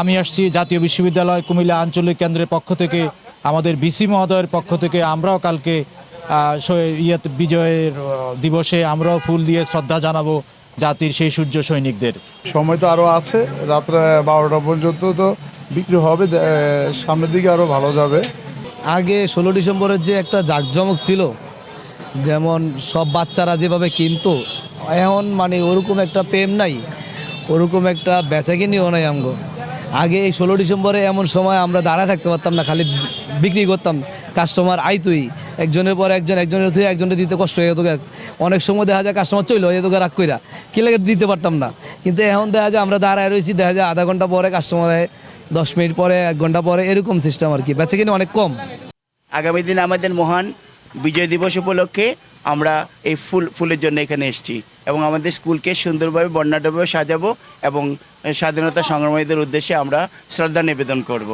আমি আসছি জাতীয় বিশ্ববিদ্যালয় কুমিল্লা আঞ্চলিক কেন্দ্রের পক্ষ থেকে আমাদের বিসি মহোদয়ের পক্ষ থেকে আমরাও কালকে ইয়েতে বিজয়ের দিবসে আমরাও ফুল দিয়ে শ্রদ্ধা জানাব জাতির সেই সূর্য সৈনিকদের। সময় তো আরও আছে রাত্রে বারোটা পর্যন্ত তো বিক্রি হবে সামনের দিকে আরও ভালো যাবে। আগে ষোলো ডিসেম্বরের যে একটা জাঁকজমক ছিল যেমন সব বাচ্চারা যেভাবে কিনতো এখন মানে ওরকম একটা প্রেম নাই ওরকম একটা বেচাকিনিও নাই আমগো। আগে এই ষোলো ডিসেম্বরে এমন সময় আমরা দাঁড়ায় থাকতে পারতাম না, খালি বিক্রি করতাম। কাস্টমার আইতুই একজনের পর একজন, একজনের থুয়ে একজনের দিতে কষ্ট হয়ে যেত অনেক সময় দেখা যায় কাস্টমার চইল, হয়ে যেত রাগ কইরা। কি লাগে দিতে পারতাম না। কিন্তু এখন দেখা যায় আমরা দাঁড়ায় রয়েছি দেখা যায় আধা ঘণ্টা পরে কাস্টমার দশ মিনিট পরে, এক ঘণ্টা পরে, এরকম সিস্টেম আর কি। বেচাকিনি অনেক কম। আগামী দিন আমাদের মহান বিজয় দিবস উপলক্ষে আমরা এই ফুল, ফুলের জন্য এখানে এসেছি। এবং আমাদের স্কুলকে সুন্দরভাবে, বর্ণাঢ্যভাবে সাজাবো এবং স্বাধীনতা সংগ্রামীদের উদ্দেশ্যে আমরা শ্রদ্ধা নিবেদন করব।